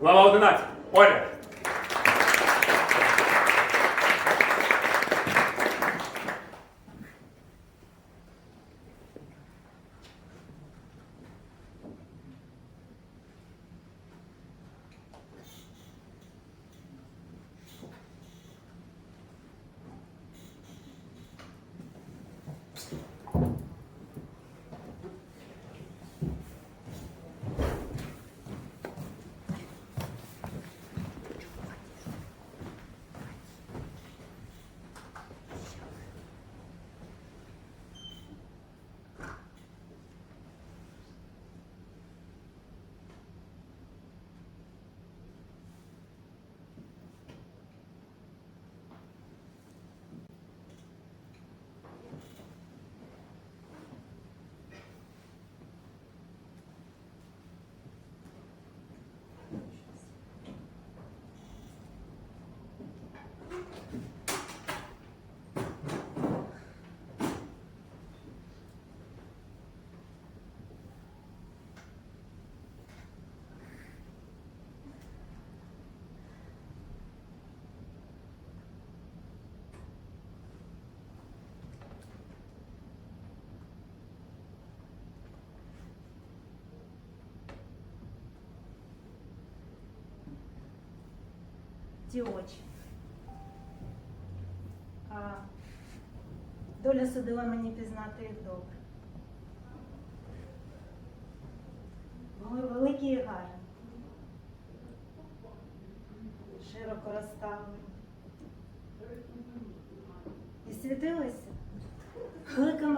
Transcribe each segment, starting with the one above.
Глава 11. Оля. Ті очі. А доля судила мені пізнати їх добре. Були великі і гарні. Широко розставлені. І світилися великим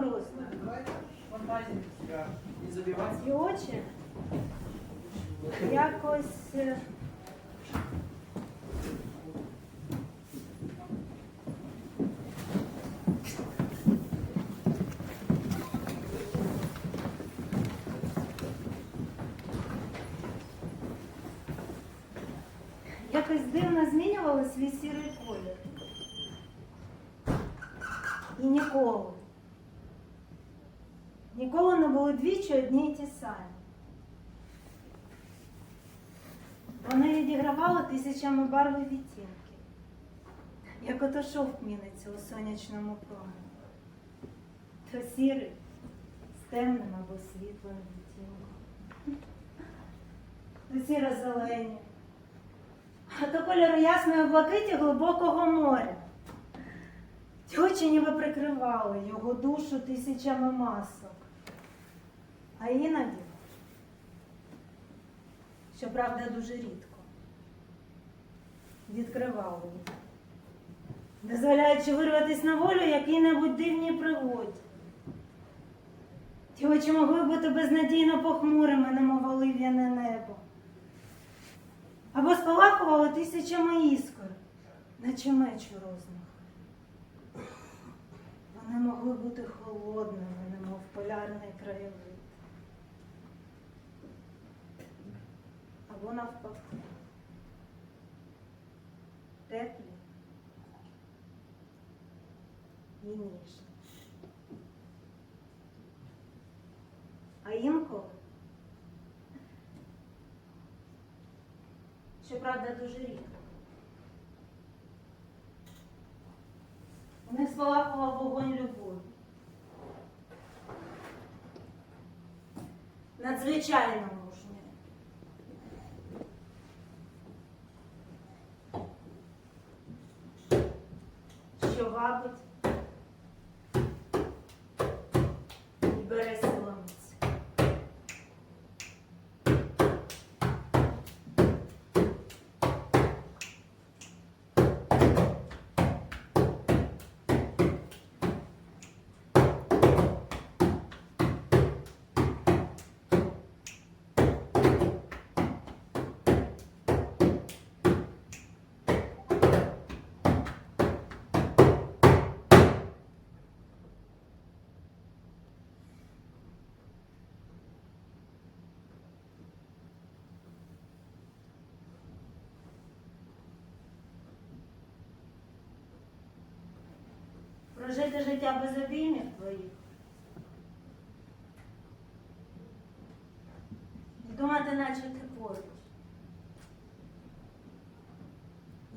забивать. Ці очі якось якось дивно змінювали свій сірий колір. І ніколи. Ніколи не були двічі одні й ті самі. Вони відігравали тисячами барв і відтінків, як ото шовк міниться у сонячному промені. То сірий з темним або світлим відтінком. То сіро-зелені, а то кольору ясної блакиті глибокого моря. Ті очі ніби прикривали його душу тисячами масок. А іноді, щоправда, дуже рідко, відкривали їх, дозволяючи вирватися на волю якій-небудь дивній пригоді. Ті очі могли бути безнадійно похмурими, немов олив'яне небо. Або спалахували тисячами іскор, наче меч у розмах. Вони могли бути холодними, немов полярний краєвид. Або навпаки. Теплі і ніжні. А інколи, щоправда, дуже рідко. У них спалахував вогонь любові. Надзвичайно Прожити життя без обіймів твоїх. І думати, наче ти поруч.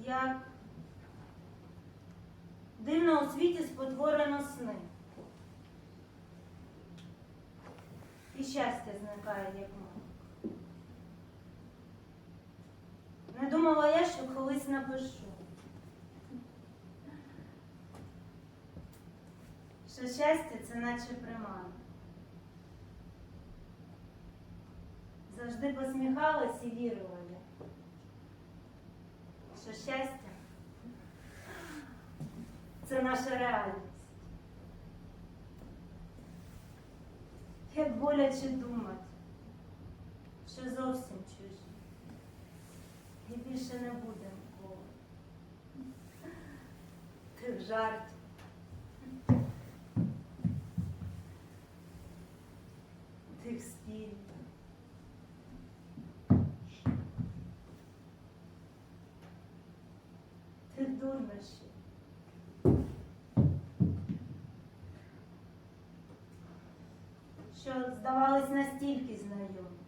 як дивно у світі спотворено сни. І щастя зникає, як мов. Не думала я, що колись напишу. Що щастя це наче примана. Завжди посміхалась і вірила що щастя це наша реальність. Як боляче думати, що зовсім чужі. І більше не буде ніколи. Тих жартів. Тих спільних. Тих дурнощів. Що здавались настільки знайомі.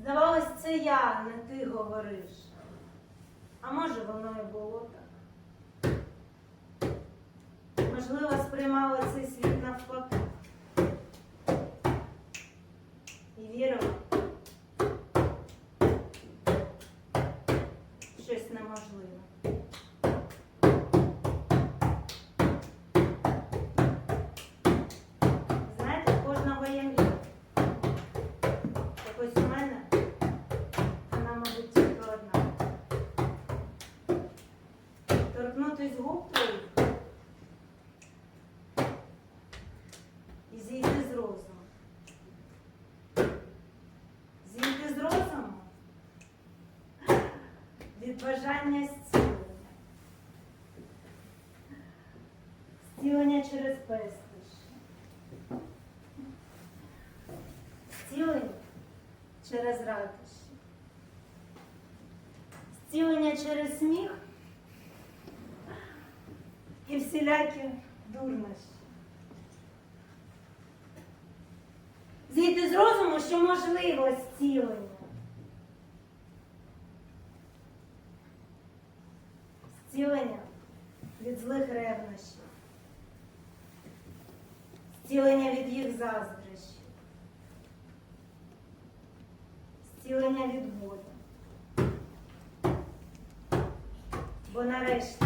Здавалось, це я, не ти говориш. А може, воно і було так. Можливо, сприймала цей світ навпаки. І вірила. в Щось неможливе. Знаєте, в кожного є мрія. Так ось у мене вона, мабуть, тільки одна. Торкнутись губ твоїх і зійти з розуму. Зійти з розуму бажання зцілення. Зцілення через пестощі. Зцілення через радощі. Зцілення через сміх і всілякі дурнощі. Зійти з розуму, що можливо зцілення. Зцілення від злих ревнощів. Зцілення від їх заздрощів. Зцілення від болю. Бо нарешті